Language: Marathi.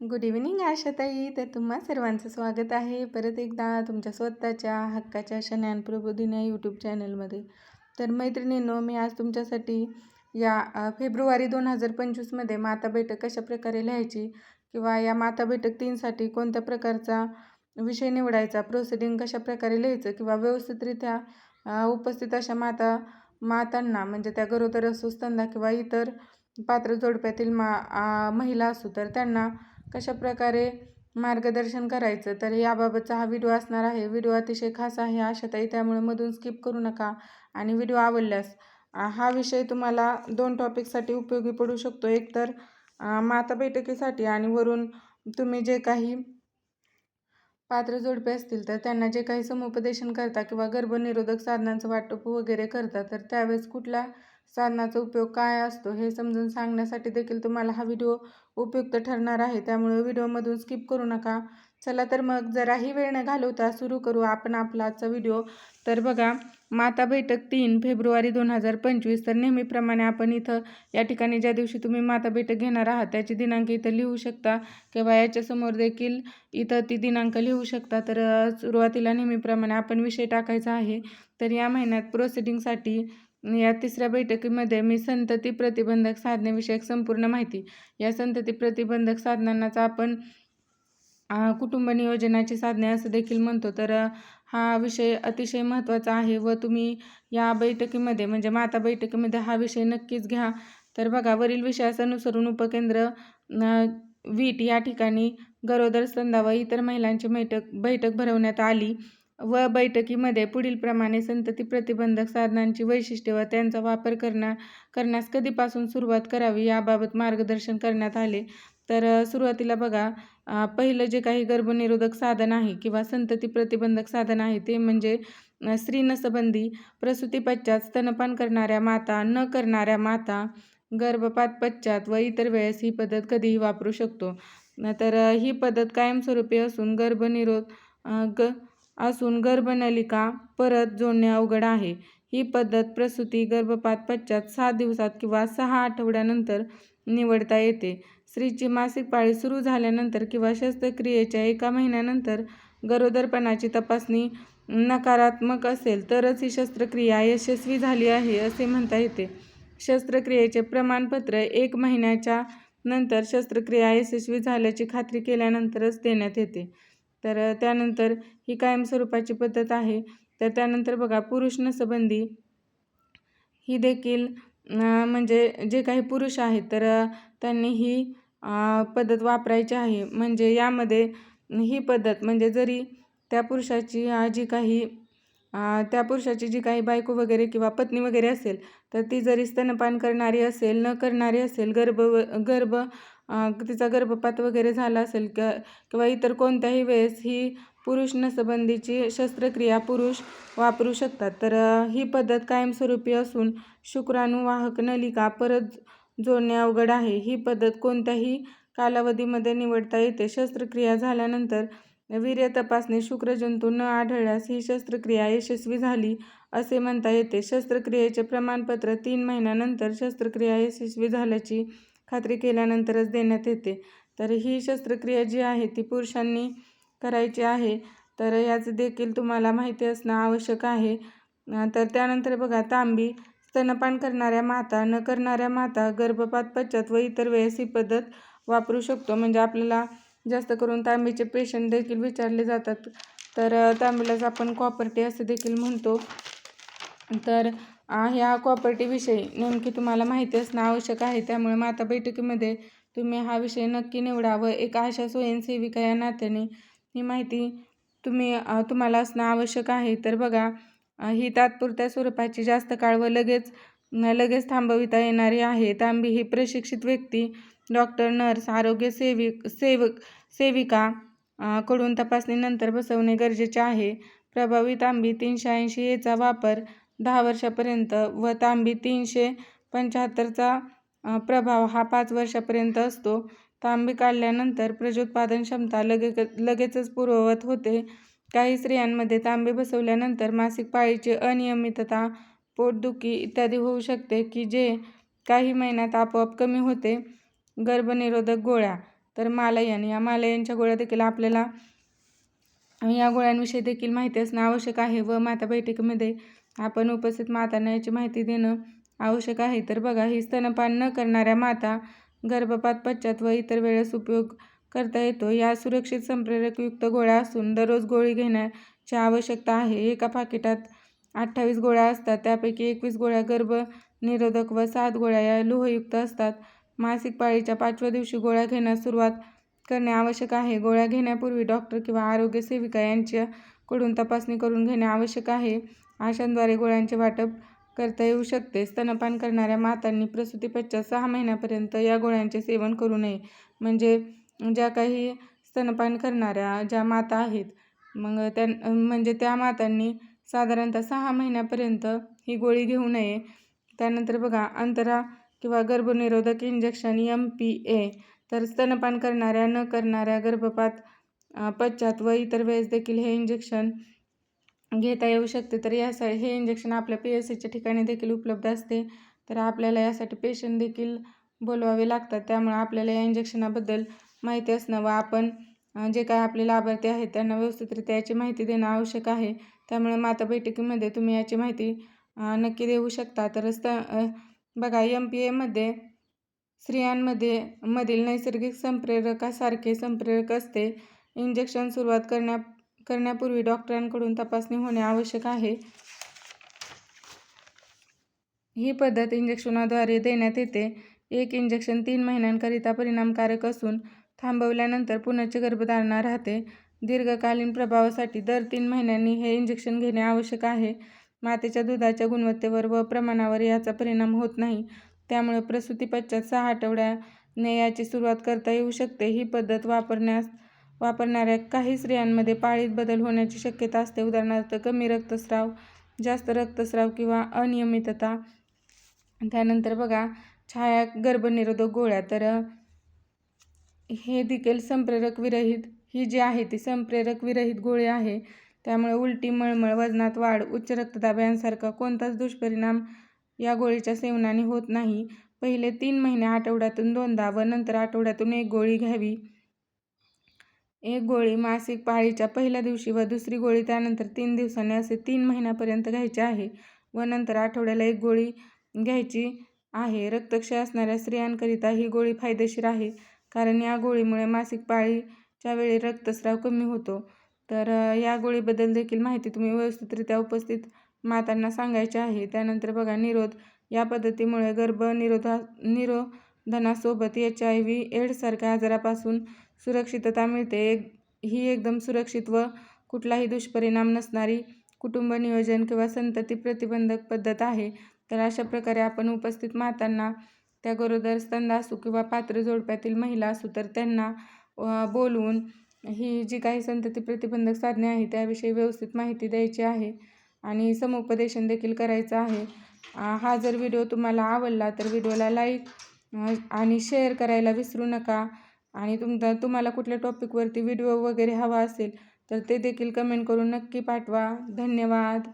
गुड इव्हिनिंग आशाताई. तर तुम्हा सर्वांचं स्वागत आहे. परत एकदा तुमच्या स्वतःच्या हक्काच्या शनान प्रबोधिनी या यूट्यूब चॅनलमध्ये तर मैत्रिणींनो मी आज तुमच्यासाठी या फेब्रुवारी दोन हजार पंचवीसमध्ये माता बैठक कशा प्रकारे लिहायची किंवा या माता बैठक तीनसाठी कोणत्या प्रकारचा विषय निवडायचा प्रोसिडिंग कशा प्रकारे लिहायचं किंवा व्यवस्थितरित्या उपस्थित अशा माता मातांना म्हणजे त्या गरोदर असो स्तंदा किंवा इतर पात्र जोडप्यातील मा महिला असू तर त्यांना कशा प्रकारे मार्गदर्शन करायचं? तर याबाबतचा हा व्हिडिओ असणार आहे. व्हिडिओ अतिशय खास आहे आशाताई. त्यामुळे मधून स्किप करू नका आणि व्हिडिओ आवडल्यास हा विषय तुम्हाला दोन टॉपिकसाठी उपयोगी पडू शकतो. एक तर माता बैठकीसाठी आणि वरून तुम्ही जे काही पात्र जोडपे असतील तर त्यांना जे काही समुपदेशन करता किंवा गर्भनिरोधक साधनांचं वाटप वगैरे करता तर त्यावेळेस कुठला साधनाचा उपयोग काय असतो हे समजून सांगण्यासाठी देखील तुम्हाला हा व्हिडिओ उपयुक्त ठरणार आहे. त्यामुळे व्हिडिओमधून स्किप करू नका. चला तर मग जराही वेळ न घालवता सुरू करू आपण आपला आजचा व्हिडिओ. तर बघा माता बैठक तीन फेब्रुवारी दोन हजार पंचवीस. तर नेहमीप्रमाणे आपण इथं या ठिकाणी ज्या दिवशी तुम्ही माता बैठक घेणार आहात त्याची दिनांक इथं लिहू शकता किंवा याच्यासमोर देखील इथं ती दिनांक लिहू शकता. तर सुरुवातीला नेहमीप्रमाणे आपण विषय टाकायचा आहे. तर या महिन्यात प्रोसिडिंगसाठी या तिसऱ्या बैठकीमध्ये मी संतती प्रतिबंधक साधनेविषयक संपूर्ण माहिती या संतती प्रतिबंधक साधनांनाच आपण कुटुंब नियोजनाची साधने असं देखील म्हणतो. तर हा विषय अतिशय महत्त्वाचा आहे व तुम्ही या बैठकीमध्ये म्हणजे माता बैठकीमध्ये हा विषय नक्कीच घ्या. तर बघा वरील विषयास अनुसरून उपकेंद्र वीट या ठिकाणी गरोदर स्तंदा व इतर महिलांची बैठक बैठक भरवण्यात आली. व बैठकीमध्ये पुढीलप्रमाणे संतती प्रतिबंधक साधनांची वैशिष्ट्ये व त्यांचा वापर करण्या करण्यास कधीपासून सुरुवात करावी याबाबत मार्गदर्शन करण्यात आले. तर सुरुवातीला बघा पहिलं जे काही गर्भनिरोधक साधन आहे किंवा संतती प्रतिबंधक साधन आहे ते म्हणजे स्त्री नसबंदी प्रसूती पश्चात स्तनपान करणाऱ्या माता न करणाऱ्या माता गर्भपात पश्चात व इतर वेळेस ही पद्धत कधीही वापरू शकतो. तर ही पद्धत कायमस्वरूपी असून गर्भनिरोध ग असून गर्भनलिका परत जोडणे अवघड आहे. ही पद्धत प्रसूती गर्भपात पश्चात सात दिवसात किंवा सहा आठवड्यानंतर निवडता येते. स्त्रीची मासिक पाळी सुरू झाल्यानंतर किंवा शस्त्रक्रियेच्या एका महिन्यानंतर गरोदरपणाची तपासणी नकारात्मक असेल तरच ही शस्त्रक्रिया यशस्वी झाली आहे असे म्हणता येते. शस्त्रक्रियेचे प्रमाणपत्र एक महिन्याच्या नंतर शस्त्रक्रिया यशस्वी झाल्याची खात्री केल्यानंतरच देण्यात येते. तर त्यानंतर ही कायमस्वरूपाची पद्धत आहे. तर त्यानंतर बघा पुरुष नसबंदी ही देखील म्हणजे जे काही पुरुष आहेत तर त्यांनी ही पद्धत वापरायची आहे. म्हणजे यामध्ये ही पद्धत म्हणजे जरी त्या पुरुषाची जी काही त्या पुरुषाची जी काही बायको वगैरे किंवा पत्नी वगैरे असेल तर ती जरी स्तनपान करणारी असेल न करणारी असेल गर्भ गर्भ तिचा गर्भपात वगैरे झाला असेल क किंवा इतर कोणत्याही वेळेस ही पुरुष नसबंदीची शस्त्रक्रिया पुरुष वापरू शकतात. तर ही पद्धत कायमस्वरूपी असून शुक्राणुवाहक नलिका परत जोडणे अवघड आहे. ही पद्धत कोणत्याही कालावधीमध्ये निवडता येते. शस्त्रक्रिया झाल्यानंतर वीर्य तपासणी शुक्रजंतू न आढळल्यास ही शस्त्रक्रिया यशस्वी झाली असे म्हणता येते. शस्त्रक्रियेचे प्रमाणपत्र तीन महिन्यानंतर शस्त्रक्रिया यशस्वी झाल्याची खात्री केल्यानंतरच देण्यात येते. तर ही शस्त्रक्रिया जी आहे ती पुरुषांनी करायची आहे. तर याचं देखील तुम्हाला माहिती असणं आवश्यक आहे. तर त्यानंतर बघा तांबी स्तनपान करणाऱ्या माता न करणाऱ्या माता गर्भपात पश्चात व इतर वेळेस ही पद्धत वापरू शकतो. म्हणजे आपल्याला जास्त करून तांबीचे पेशंट देखील विचारले जातात. तर तांबीलाच आपण कॉपर्टी असं देखील म्हणतो. तर ह्या कॉपर्टीविषयी नेमकी तुम्हाला माहिती असणं आवश्यक आहे. त्यामुळे माता बैठकीमध्ये तुम्ही हा विषय नक्की निवडा व एक आशा स्वयंसेविका या नात्याने ही माहिती तुम्ही तुम्हाला असणं आवश्यक आहे. तर बघा ही तात्पुरत्या स्वरूपाची जास्त काळ व लगेच लगेच थांबविता येणारी आहे. तांबी ही प्रशिक्षित व्यक्ती डॉक्टर नर्स आरोग्य सेविक सेवक सेविका कडून तपासणीनंतर बसवणे गरजेचे आहे. प्रभावी तांबी तीनशे ऐंशी याचा वापर दहा वर्षापर्यंत व तांबी तीनशे पंच्याहत्तरचा प्रभाव हा पाच वर्षापर्यंत असतो. तांबी काढल्यानंतर प्रजोत्पादन क्षमता लगे लगेचच पूर्ववत होते. काही स्त्रियांमध्ये तांबे बसवल्यानंतर मासिक पाळीची अनियमितता पोटदुखी इत्यादी होऊ शकते की जे काही महिन्यात आपोआप कमी होते. गर्भनिरोधक गोळ्या तर मालायन. या मालायनच्या गोळ्या देखील आपल्याला या गोळ्यांविषयी देखील माहिती असणं आवश्यक आहे व माता बैठकीमध्ये आपण उपस्थित मातांना याची माहिती देणं आवश्यक आहे. तर बघा ही स्तनपान न करणाऱ्या माता गर्भपात पश्चात व इतर वेळेस उपयोग करता येतो. या सुरक्षित संप्रेरकयुक्त गोळ्या असून दररोज गोळी घेण्याची आवश्यकता आहे. एका पाकिटात अठ्ठावीस गोळ्या असतात. त्यापैकी एकवीस गोळ्या गर्भ निरोधक व सात गोळ्या या लोहयुक्त असतात. मासिक पाळीच्या पाचव्या दिवशी गोळ्या घेण्यास सुरुवात करणे आवश्यक आहे. गोळ्या घेण्यापूर्वी डॉक्टर किंवा आरोग्य सेविका यांच्याकडून तपासणी करून घेणे आवश्यक आहे. आशांद्वारे गोळ्यांचे वाटप करता येऊ शकते. स्तनपान करणाऱ्या मातांनी प्रसूतीपश्चात सहा महिन्यापर्यंत या गोळ्यांचे सेवन करू नये. म्हणजे ज्या काही स्तनपान करणाऱ्या ज्या माता आहेत मग त्या म्हणजे त्या मातांनी साधारणतः सहा महिन्यापर्यंत ही गोळी घेऊ नये. त्यानंतर बघा अंतरा किंवा गर्भनिरोधक इंजेक्शन एम पी ए तर स्तनपान करणाऱ्या न करणाऱ्या गर्भपात पश्चात व इतर वेळेस देखील हे इंजेक्शन घेता येऊ शकते. तर यासा हे इंजेक्शन आपल्या पी एस सीच्या ठिकाणी देखील उपलब्ध असते. तर आपल्याला यासाठी पेशंट देखील बोलवावे लागतात. त्यामुळे आपल्याला या इंजेक्शनाबद्दल माहिती असणं व आपण जे काय आपले लाभार्थी आहेत त्यांना व्यवस्थितरित्या याची माहिती देणं आवश्यक आहे. त्यामुळे माता बैठकीमध्ये तुम्ही याची माहिती नक्की देऊ शकता. तर स्त बघा एम पी एमध्ये स्त्रियांमध्ये मधील नैसर्गिक संप्रेरकासारखे संप्रेरक असते. इंजेक्शन सुरुवात करण्या करण्यापूर्वी डॉक्टरांकडून तपासणी होणे आवश्यक आहे. ही पद्धत इंजेक्शनाद्वारे देण्यात येते. एक इंजेक्शन तीन महिन्यांकरिता परिणामकारक असून थांबवल्यानंतर पुनश्च गर्भधारणा राहते. दीर्घकालीन प्रभावासाठी दर तीन महिन्यांनी हे इंजेक्शन घेणे आवश्यक आहे. मातेच्या दुधाच्या गुणवत्तेवर व प्रमाणावर याचा परिणाम होत नाही. त्यामुळे प्रसूतीपश्चात सहा आठवड्याने याची सुरुवात करता येऊ शकते. ही पद्धत वापरण्यास वापरणाऱ्या काही स्त्रियांमध्ये पाळीत बदल होण्याची शक्यता असते. उदाहरणार्थ कमी रक्तस्राव जास्त रक्तस्राव किंवा अनियमितता. त्यानंतर बघा छाया गर्भनिरोधक गोळ्या. तर हे देखील संप्रेरक विरहित ही जी आहे ती संप्रेरक विरहित गोळी आहे. त्यामुळे उलटी मळमळ वजनात वाढ उच्च रक्तदाब यांसारखा कोणताच दुष्परिणाम या गोळीच्या सेवनाने होत नाही. पहिले तीन महिने आठवड्यातून दोनदा व नंतर आठवड्यातून एक गोळी घ्यावी. एक गोळी मासिक पाळीच्या पहिल्या दिवशी व दुसरी गोळी त्यानंतर तीन दिवसांनी असे तीन महिन्यापर्यंत घ्यायचे आहे व नंतर आठवड्याला एक गोळी घ्यायची आहे. रक्तक्षय असणाऱ्या स्त्रियांकरिता ही गोळी फायदेशीर आहे कारण या गोळीमुळे मासिक पाळीच्या वेळी रक्तस्राव कमी होतो. तर या गोळीबद्दल देखील माहिती तुम्ही व्यवस्थितरित्या उपस्थित मातांना सांगायची आहे. त्यानंतर बघा निरोध या पद्धतीमुळे गर्भ निरोधा धनासोबत एच आय व्ही एड्ससारख्या आजारापासून सुरक्षितता मिळते. एक ही एकदम सुरक्षित व कुठलाही दुष्परिणाम नसणारी कुटुंब नियोजन किंवा संतती प्रतिबंधक पद्धत आहे. तर अशा प्रकारे आपण उपस्थित मातांना त्या गरोदर स्तंद असू किंवा पात्र जोडप्यातील महिला असू तर त्यांना बोलवून ही जी काही संतती प्रतिबंधक साधने आहे त्याविषयी व्यवस्थित माहिती द्यायची आहे आणि समुपदेशन देखील करायचं आहे. हा जर व्हिडिओ तुम्हाला आवडला तर व्हिडिओला लाईक आणि शेअर करायला विसरू नका. आणि तुमचा तुम्हाला कुठल्या टॉपिकवरती व्हिडिओ वगैरे हवा असेल तर ते देखील कमेंट करून नक्की पाठवा. धन्यवाद.